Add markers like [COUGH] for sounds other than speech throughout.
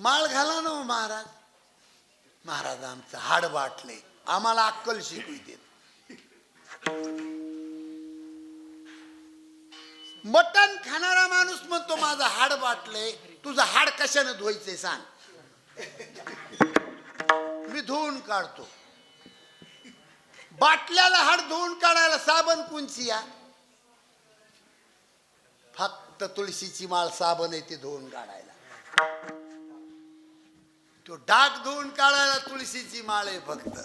माळ घाला ना हो महाराज. महाराज आमचं हाड वाटले. आम्हाला अक्कल शिकू देत. मटण खाणारा माणूस म्हणतो माझं हाड बाटले तुझं हाड कशाने धुवायचंय सांग. मी धुवून काढतो. बाटल्याला हाड धुवून काढायला साबण कुंची या? फक्त तुळशीची माळ साबण आहे ती धुवून काढायला. तो डाग धुवून काढायला तुळशीची माळ आहे फक्त.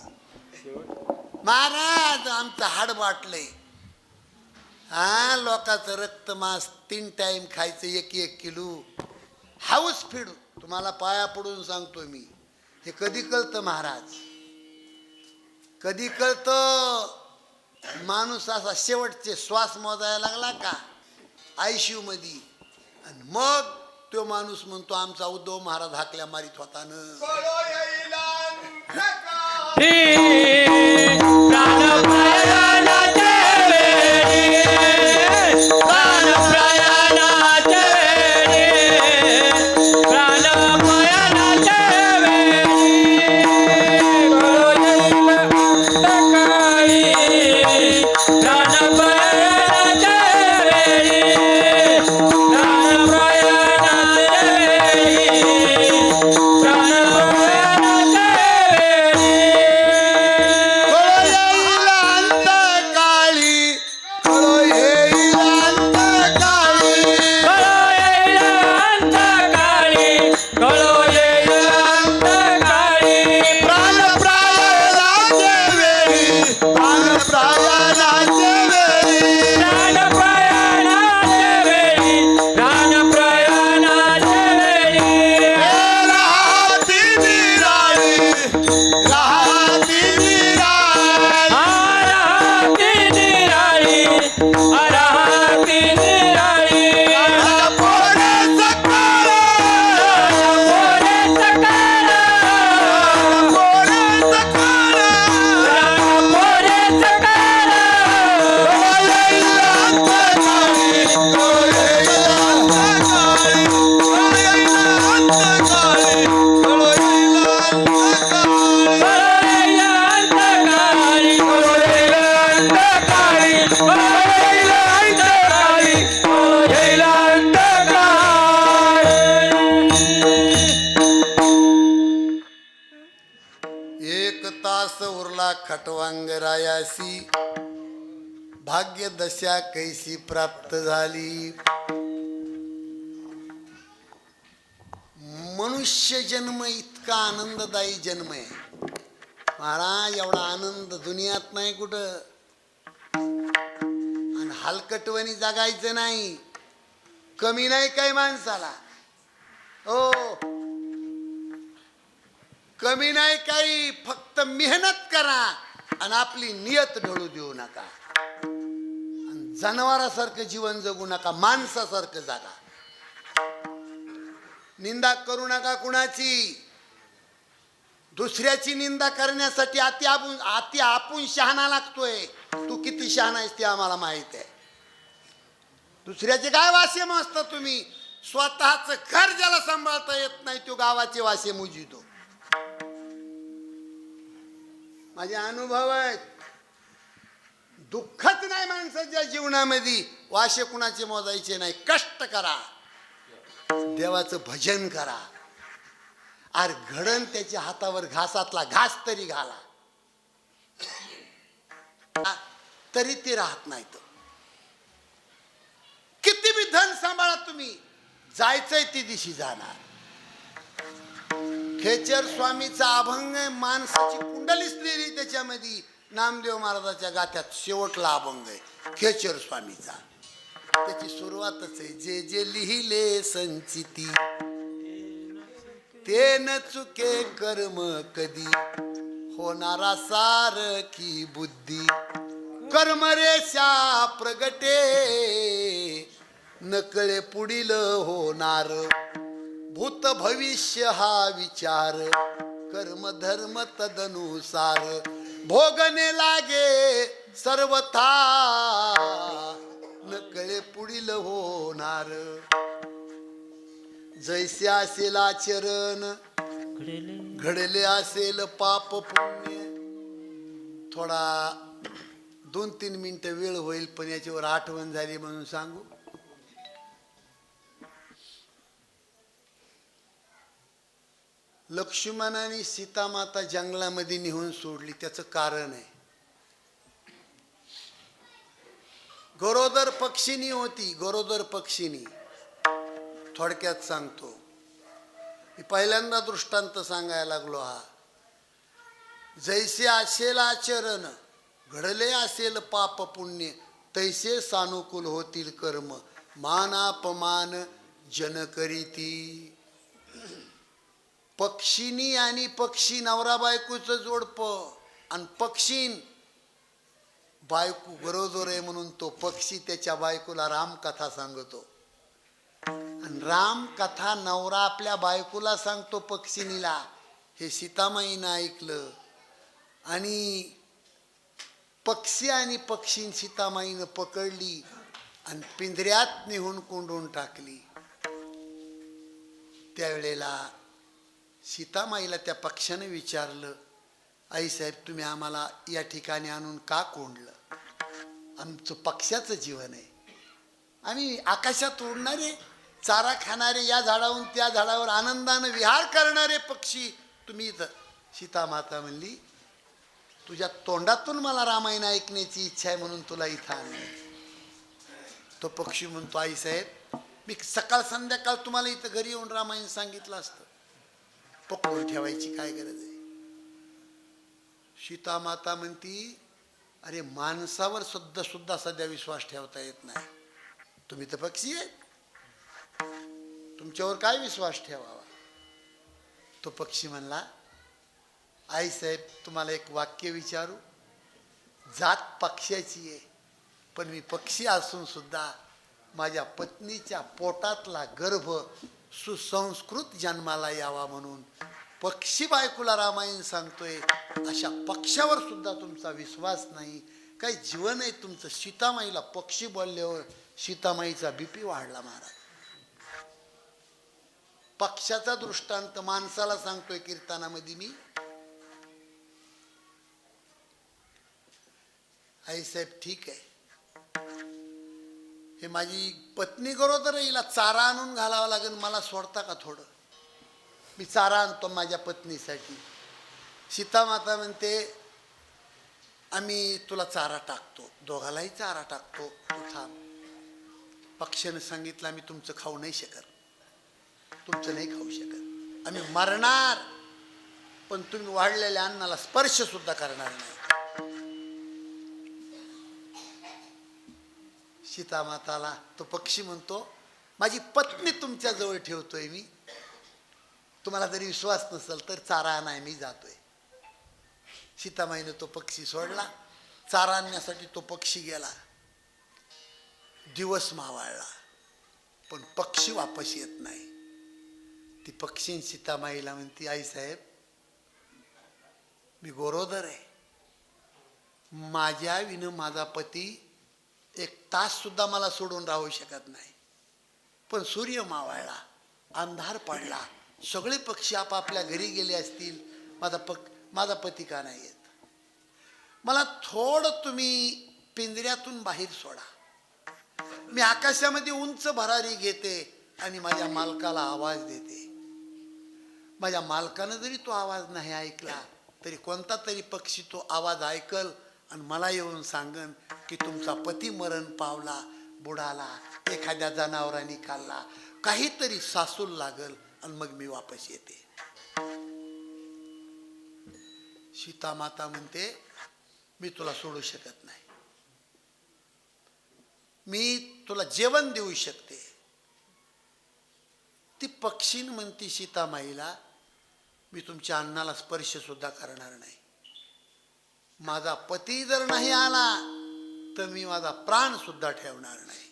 महाराज आमचं हाड वाटलंय. हा लोकांचं रक्त मांस तीन टाइम खायचं एक एक किलो. हाऊस फिड. तुम्हाला पाया पडून सांगतो मी. हे कधी कळतं महाराज? कधी कळतं? माणूस असा शेवटचे श्वास मोजायला लागला का? आयशीयू मध्ये आणि मग तो माणूस म्हणतो आमचा उद्धव महाराज हाकल्या मारीत होता न. उरला रायासी भाग्य दशा कैसी प्राप्त झाली? मनुष्य जन्म इतका आनंददायी जन्म आहे. महाराज एवढा आनंद दुनियात नाही कुठं. आणि हलकटवणी जगायचं नाही. कमी नाही काय माणसाला? हो. कमी नाही काही फक्त मेहनत करा. आणि आपली नियत ढळू देऊ नका. जनावरासारखं जीवन जगू नका माणसासारखं जागा. निंदा करू नका कुणाची. दुसऱ्याची निंदा करण्यासाठी अति आपण अति आपण शहाणा लागतोय. तू किती शहाणा आहेस ते आम्हाला माहीत आहे. दुसऱ्याचे काय वासेम असता तुम्ही? स्वतःच घर ज्याला सांभाळता येत नाही तो गावाचे वासेम उजितो माझे अनुभव आहेत. दुःखच नाही माणसाच्या जीवनामध्ये. वाशे कुणाचे मोजायचे नाही. कष्ट करा. देवाचं भजन करा. आर घडण त्याच्या हातावर घासातला घास तरी घाला. तरी ते राहत नाही तो किती बी धन सांभाळा तुम्ही. जायचंय ती दिशी जाणार. खेचर स्वामीचा अभंग आहे माणसाची कुंडलीच लिहिली त्याच्यामध्ये. नामदेव महाराजाच्या गात्यात शेवटला अभंग आहे खेचर स्वामीचा. त्याची सुरुवातच आहे जे जे लिहिले संचिती. ते न चुके कर्म कधी. होणारा सारखी बुद्धी. कर्मरेषा प्रगटे. नकळे पुढील होणार. भूत भविष्य हा विचार. कर्म धर्म तदनुसार. भोगणे लागे सर्वथा. नकळे पुढील होणार. जैसे असेल आचरण घडेले. घडले असेल पाप पुण्य. थोडा दोन तीन मिनिटं वेळ होईल पण याच्यावर आठवण झाली म्हणून सांगू. लक्ष्मणाने सीतामाता जंगलामध्ये नेऊन सोडली. त्याचं कारण आहे. गरोदर पक्षिणी होती. गरोदर पक्षिणी थोडक्यात सांगतो. मी पहिल्यांदा दृष्टांत सांगायला लागलो हा. जैसे असेल आचरण घडले असेल पाप पुण्य तैसे सानुकूल होतील कर्म. मान अपमान जन करीती पक्षिनी आणि पक्षी नवरा बायकोचं जोडपं. आणि पक्षीन बायको गरोदर आहे म्हणून तो पक्षी त्याच्या बायकोला रामकथा सांगतो. आणि रामकथा नवरा आपल्या बायकोला सांगतो पक्षिणीला हे सीतामाईनं ऐकलं. आणि पक्षी आणि पक्षीन सीतामाईनं पकडली आणि पिंजऱ्यात नेहून कोंडून टाकली. त्यावेळेला सीतामाईला त्या पक्षाने विचारलं आई साहेब तुम्ही आम्हाला या ठिकाणी आणून का कोंडलं? आमचं पक्षाचं जीवन आहे. आम्ही आकाशात उडणारे चारा खाणारे या झाडाहून त्या झाडावर आनंदानं विहार करणारे पक्षी तुम्ही इथं. सीतामाता म्हणली तुझ्या तोंडातून मला रामायण ऐकण्याची इच्छा आहे म्हणून तुला इथं आणलं तो पक्षी म्हणतो आई साहेब मी सकाळ संध्याकाळ तुम्हाला इथं घरी येऊन रामायण सांगितलं असतं. पकडून ठेवायची काय गरज आहे? सीतामाता म्हणती अरे माणसावर सुद्धा सुद्धा सध्या विश्वास ठेवता येत नाही. तुम्ही तर पक्षी आहेत. तुमच्यावर काय विश्वास ठेवावा? तो पक्षी म्हणला आई साहेब तुम्हाला एक वाक्य विचारू. जात पक्ष्याची आहे पण मी पक्षी असून सुद्धा माझ्या पत्नीच्या पोटातला गर्भ सुसंस्कृत जन्माला यावा म्हणून पक्षी बायकोला रामायण सांगतोय अशा पक्षावर सुद्धा तुमचा विश्वास नाही. काही जीवन आहे तुमचं. सीतामाईला पक्षी बोलल्यावर सीतामाईचा बीपी वाढला महाराज. पक्षाचा दृष्टांत माणसाला सांगतोय कीर्तनामध्ये मी. आई साहेब ठीक आहे. हे माझी पत्नी गरोदर हिला चारा आणून घालावा लागेल मला सोडता का थोडं? मी चारा आणतो माझ्या पत्नीसाठी. सीतामाता म्हणते आम्ही तुला चारा टाकतो दोघालाही चारा टाकतो तू थांब. पक्षाने सांगितलं आम्ही तुमचं खाऊ नाही शकत. तुमचं नाही खाऊ शकत. आम्ही मरणार पण तुम्ही वाढलेल्या अन्नाला स्पर्श सुद्धा करणार नाही. सीतामाताला तो पक्षी म्हणतो माझी पत्नी तुमच्याजवळ ठेवतो ठेवतोय मी. तुम्हाला जरी विश्वास नसेल तर चारा आणाय मी जातोय. सीतामाईने तो पक्षी सोडला. चारा आणण्यासाठी तो पक्षी गेला. दिवस मावाळला पण पक्षी वापस येत नाही. ती पक्षी सीतामाईला म्हणती आई साहेब मी गोरोदर आहे. माझ्या विन माझा पती एक ताससुद्धा मला सोडून राहू शकत नाही. पण सूर्य मावळला अंधार पडला. सगळे पक्षी आपापल्या घरी गेले असतील. माझा पक माझा पती का नाही येत? मला थोडं तुम्ही पिंजऱ्यातून बाहेर सोडा. मी आकाशामध्ये उंच भरारी घेते आणि माझ्या मालकाला आवाज देते. माझ्या मालकानं जरी तो आवाज नाही ऐकला तरी कोणता तरी पक्षी तो आवाज ऐकल आणि मला येऊन सांगन की तुमचा पती मरण पावला बुडाला एखाद्या जनावरांनी खाल्ला. काहीतरी सासूल लागल आणि मग मी वापस येते. सीता माता म्हणते मी तुला सोडू शकत नाही. मी तुला जेवण देऊ शकते. ती पक्षीन म्हणती सीतामाईला मी तुमच्या अन्नाला स्पर्श सुद्धा करणार नाही. माझा पती जर नाही आला तर मी माझा प्राण सुद्धा ठेवणार नाही.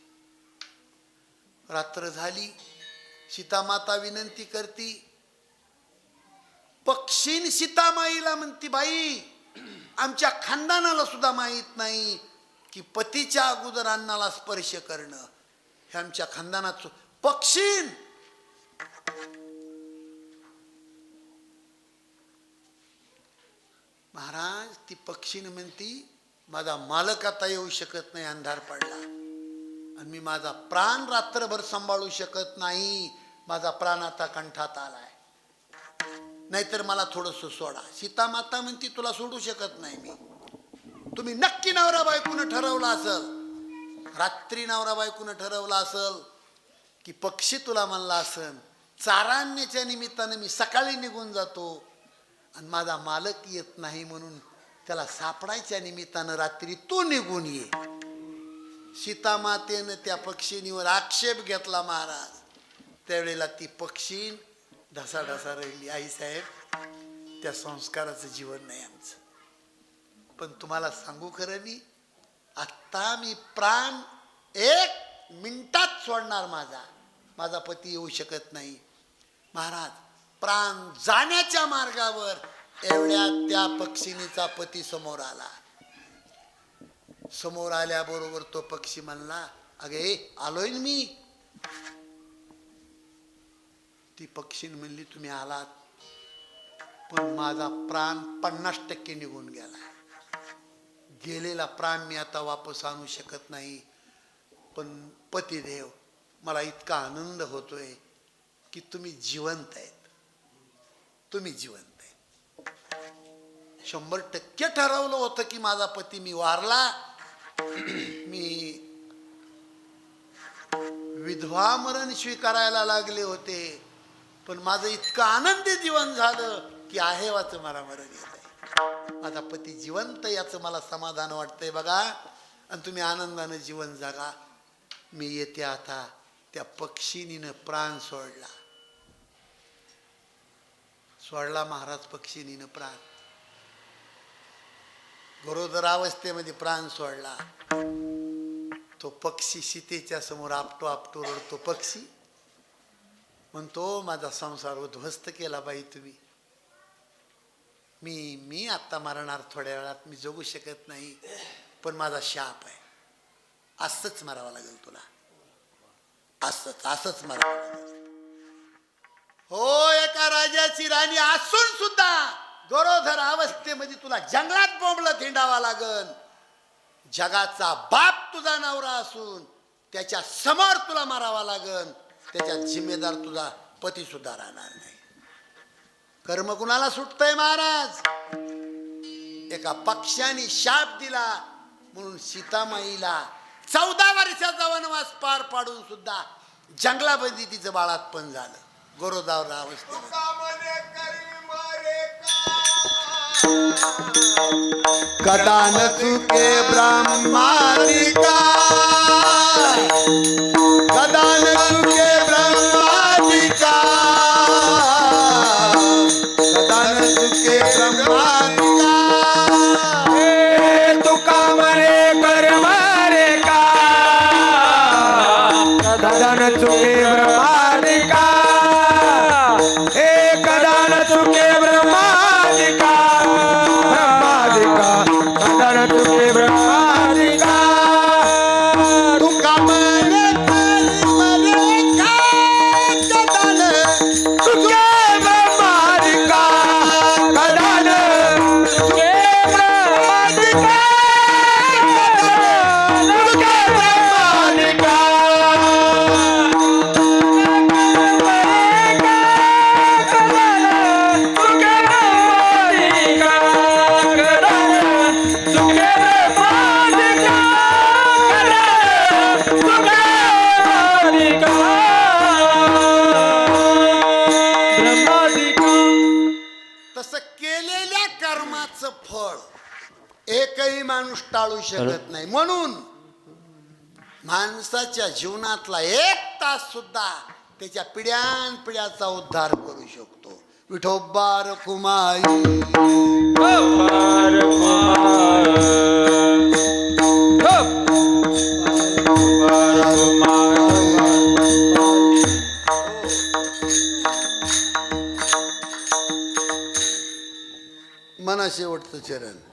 रात्र झाली सीतामाता विनंती करती पक्षीन सीतामाईला म्हणती बाई आमच्या खानदानाला सुद्धा माहीत नाही की पतीच्या अगोदर अन्नाला स्पर्श करणं हे आमच्या खानदानात सु- पक्षीन! महाराज ती पक्षीनं म्हणती माझा मालक आता येऊ शकत नाही अंधार पडला. आणि मी माझा प्राण रात्रभर सांभाळू शकत नाही. माझा प्राण आता कंठात आलाय. नाहीतर मला थोडस सोडा. सीता माता म्हणती तुला सोडू शकत नाही मी. तुम्ही नक्की नवरा बायकून ठरवलं असल. रात्री नवरा बायकून ठरवलं असल की पक्षी तुला म्हणला असन. चाराण्याच्या निमित्तानं मी सकाळी निघून जातो. आणि माझा मालक येत नाही म्हणून त्याला सापडायच्या निमित्तानं रात्री तो निघून ये. सीतामातेनं त्या पक्षिणीवर आक्षेप घेतला महाराज. त्यावेळेला ती पक्षी ढसा ढसा राहिली आईसाहेब त्या संस्काराचं जीवन नाही आमचं. पण तुम्हाला सांगू खरं मी आत्ता मी प्राण एक मिनिटात सोडणार माझा. माझा पती येऊ शकत नाही. महाराज प्राण जाण्याच्या मार्गावर एवढ्या त्या पक्षिणीचा पती समोर आला. समोर आल्याबरोबर तो पक्षी म्हणला अगे आलोय मी. ती पक्षीन म्हणली तुम्ही आलात पण माझा प्राण पन्नास टक्के निघून गेला. गेलेला प्राण मी आता वापस आणू शकत नाही पण पतिदेव मला इतका आनंद होतोय की तुम्ही जिवंत आहेत. तुम्ही जिवंत आहे. शंभर टक्के ठरवलं होतं की माझा पती मी वारला. [CLEARS THROAT] मी विधवा मरण स्वीकारायला लागले होते. पण माझं इतकं आनंदी जीवन झालं की आहे वाच मला मरण येत आहे. माझा पती जिवंत याचं मला समाधान वाटतंय बघा. आणि तुम्ही आनंदानं जीवन जगा. मी येते आता त्या पक्षिणीनं प्राण सोडला. सोडला महाराज पक्षिणीनं प्राण. गरोदर अवस्थेमध्ये प्राण सोडला. तो पक्षी सीतेच्या समोर आपटो आपटो रडतो. पक्षी म्हणतो माझा संसार उद्ध्वस्त केला बाई तुम्ही. मी मी आत्ता मरणार थोड्या वेळात मी जगू शकत नाही पण माझा शाप आहे. असंच मरावं लागेल तुला. असंच असंच मरावं लागेल. हो एका राजाची राणी असून सुद्धा गरोधर अवस्थेमध्ये तुला जंगलात बोंबलत थिंडावा लागन. जगाचा बाप तुझा नवरा असून त्याच्यासमोर तुला मारावा लागन. त्याच्या जिम्मेदार तुझा पती सुद्धा राहणार नाही. कर्म कुणाला सुटतंय महाराज? एका पक्षाने शाप दिला म्हणून सीतामाईला चौदा वर्षाचा वनवास पार पाडून सुद्धा जंगलामध्ये तिचं बाळातपण झालं. करी मारे कदा न चुके ब्रह्मादिका. कदा न चुके टाळू शकत नाही. म्हणून माणसाच्या जीवनातला एक तास सुद्धा त्याच्या पिढ्यान पिढ्याचा उद्धार करू शकतो. विठोबार कुमाई मना शेवटचं चरण.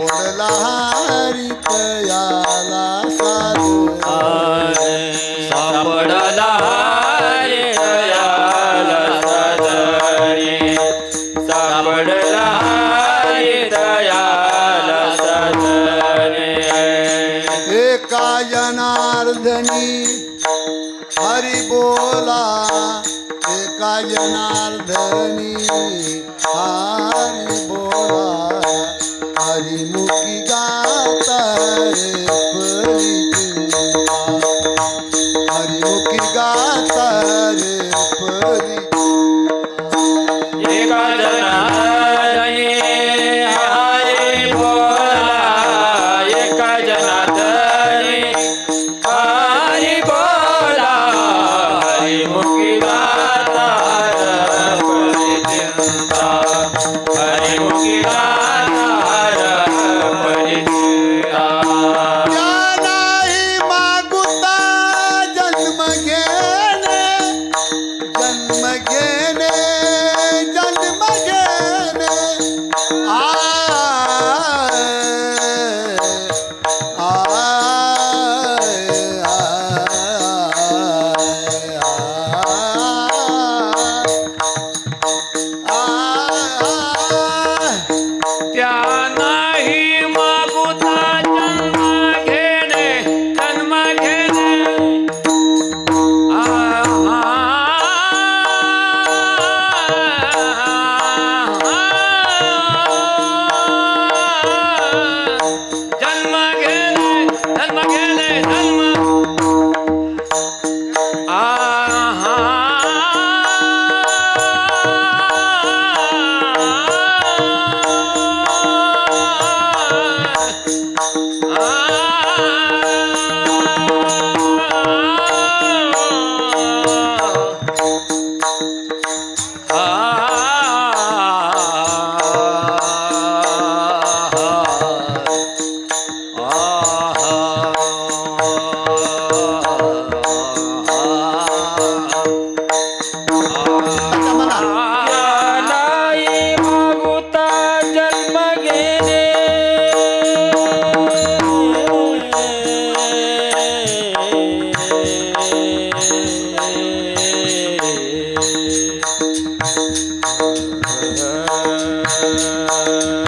सापडला हरित त्या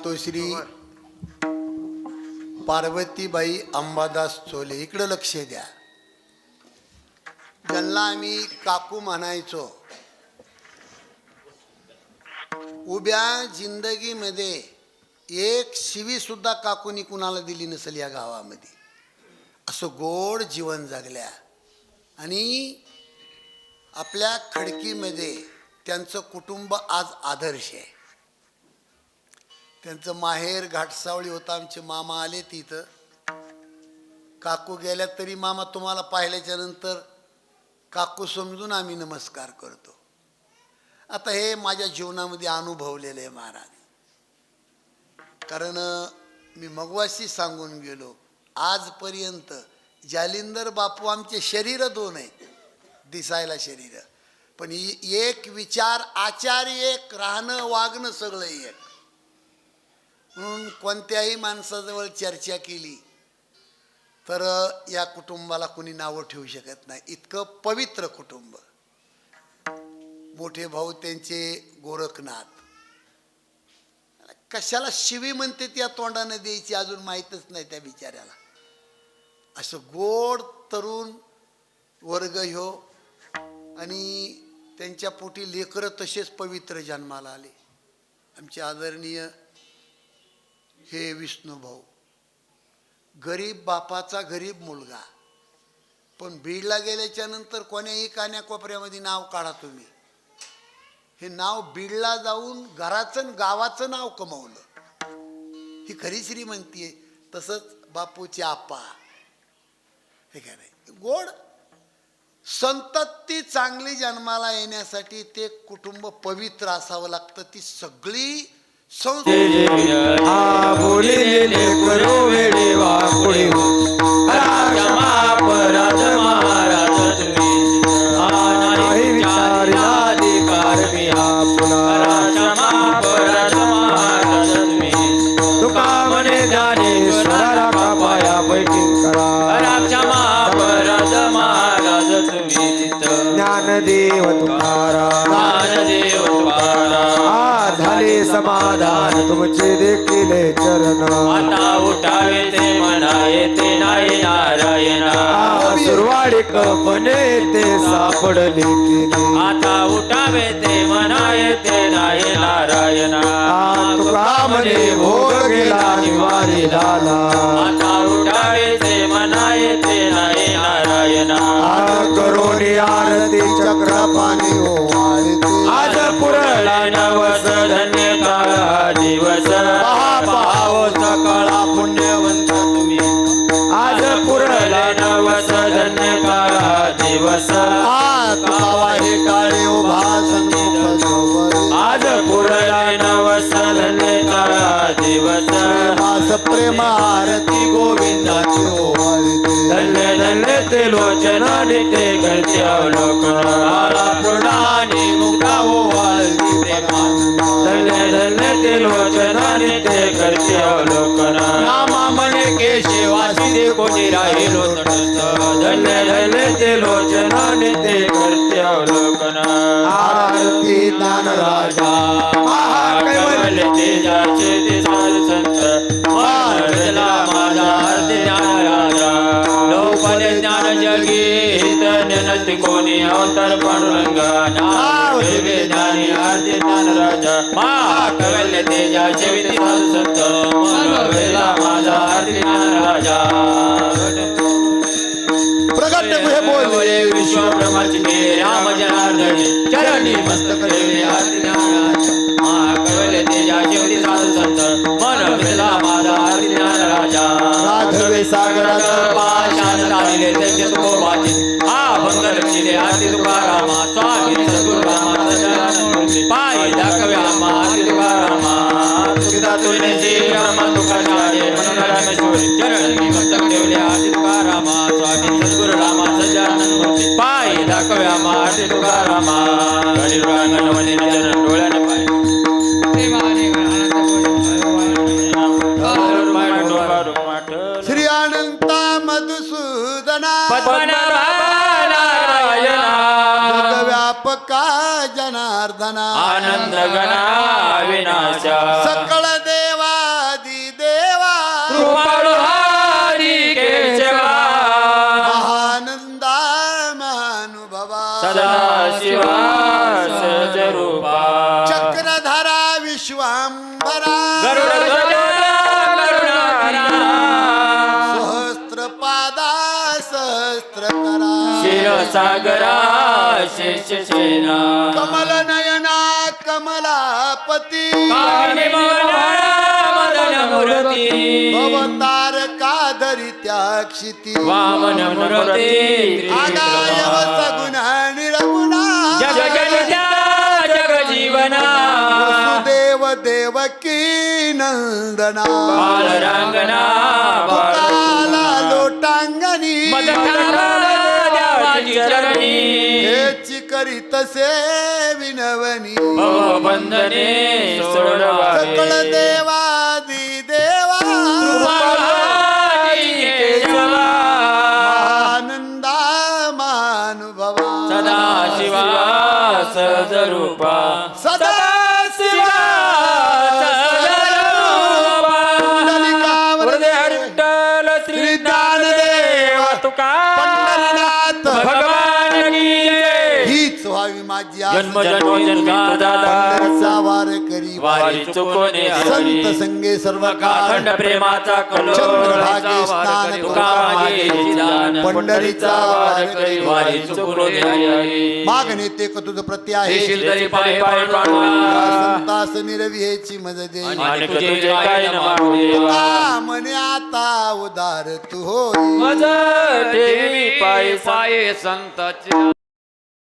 सांगतो श्री पार्वतीबाई अंबादास चोले. इकडं लक्ष द्या. ज्यांना आम्ही काकू म्हणायचो उभ्या जिंदगीमध्ये एक शिवी सुद्धा काकूनी कुणाला दिली नसेल या गावामध्ये. असं गोड जीवन जगल्या. आणि आपल्या खडकीमध्ये त्यांचं कुटुंब आज आदर्श आहे. त्यांचं माहेर घाटसावळी होता. आमचे मामा आले तिथं. काकू गेल्या तरी मामा तुम्हाला पाहिल्याच्या नंतर काकू समजून आम्ही नमस्कार करतो. आता हे माझ्या जीवनामध्ये अनुभवलेलं आहे महाराज. कारण मी मगवाशी सांगून गेलो. आजपर्यंत जालिंदर बापू आमचे शरीर दोन आहेत. दिसायला शरीर. पण एक विचार आचार एक राहणं वागणं सगळं एक. म्हणून कोणत्याही माणसाजवळ चर्चा केली तर या कुटुंबाला कुणी नावं ठेवू शकत नाही. इतकं पवित्र कुटुंब. मोठे भाऊ त्यांचे गोरखनाथ. कशाला शिवी म्हणते त्या तोंडाने द्यायची अजून माहीतच नाही त्या बिचाऱ्याला. असं गोड तरुण वर्ग ह्यो आणि त्यांच्या पोटी लेकरं तसेच पवित्र जन्माला आले. आमचे आदरणीय हे विष्णू भाऊ. गरीब बापाचा गरीब मुलगा. पण बीडला गेल्याच्यानंतर कोण्याही कान्याकोपऱ्यामध्ये नाव काढा तुम्ही. हे नाव बीडला जाऊन घराचं गावाचं नाव कमवलं. ही खरी श्रीमंती आहे तसंच बापूचे आप्पा. हे काय नाही गोड. संतती चांगली जन्माला येण्यासाठी ते कुटुंब पवित्र असावं लागतं ती सगळी संस्कृती बोलिले करो वेळे वा हो. राजा समाधान तुमचे देखील चरण. आता उठावे ते म्हणा येते नाही नारायणा. सुरवाडी कपने ते सापडले केले आता उठावे ते म्हणा येते नाही नारायणा. आ तुका म्हणे भोग गेला निवारी लाला आता उठावे ते म्हणा येते नाही नारायणा. करोनी आरती चक्रपाणी ओवाळते आज धन्य नित्य लोचनाने ते करते अवलोकन आला पूर्णानी मुक्ता ओवाळती प्रेमानंद धन्य धन्य ते लोचन नित्य करते अवलोकन नामा म्हणे केशवासी दे कोणी राहिलो तटस्थ धन्य धन्य ते लोचन नित्य करते अवलोकन आरती ज्ञान राजा कैवल्य तेजाचे अवतार पांडुरंगा नाम वेगे ज्ञानी अर्थ ज्ञान राजा मा कैवल्य तेजाचे विधी सार संत मानला माझा अर्थ ज्ञान राजा प्रगट हे बोल विश्व ब्रह्माची राम जनार्दनी चरणी आरती गणा विनाशा सकळ देवादी देवा। कृपाळू हरी केशवा महानंदा महानुभवा। सदा शिवा सहजरूपा। चक्रधरा विश्वांबरा सहस्त्रपादा सहस्त्रकरा क्षीरसागरा शेषसेना कमल नयना कमलापती। मूर्ती भवतारका धरित्या क्षिती वामन मूर्ती। आगाय सगुणा निरगुणा। जग जीवना। वसुदेव देवकी नंदना। बालरांगना लोटांगणी। चरणी. हेची करीतसे विनवनी भवबंधने सोडवावे. सकळ देवादी जन्म जन्म दादा पंढरीचा वारी चुकोने संत संगे सर्व काखंड प्रेमाचा स्नान पंढरीचा वारी चुकोने मागणे ते तुझ प्रति आहे येशील तरी पाय पाय संतास निरविहेची मज दे आणि तुझे काय न देवा म्हणे आता उदार तू होई मज पाय पाय संताचे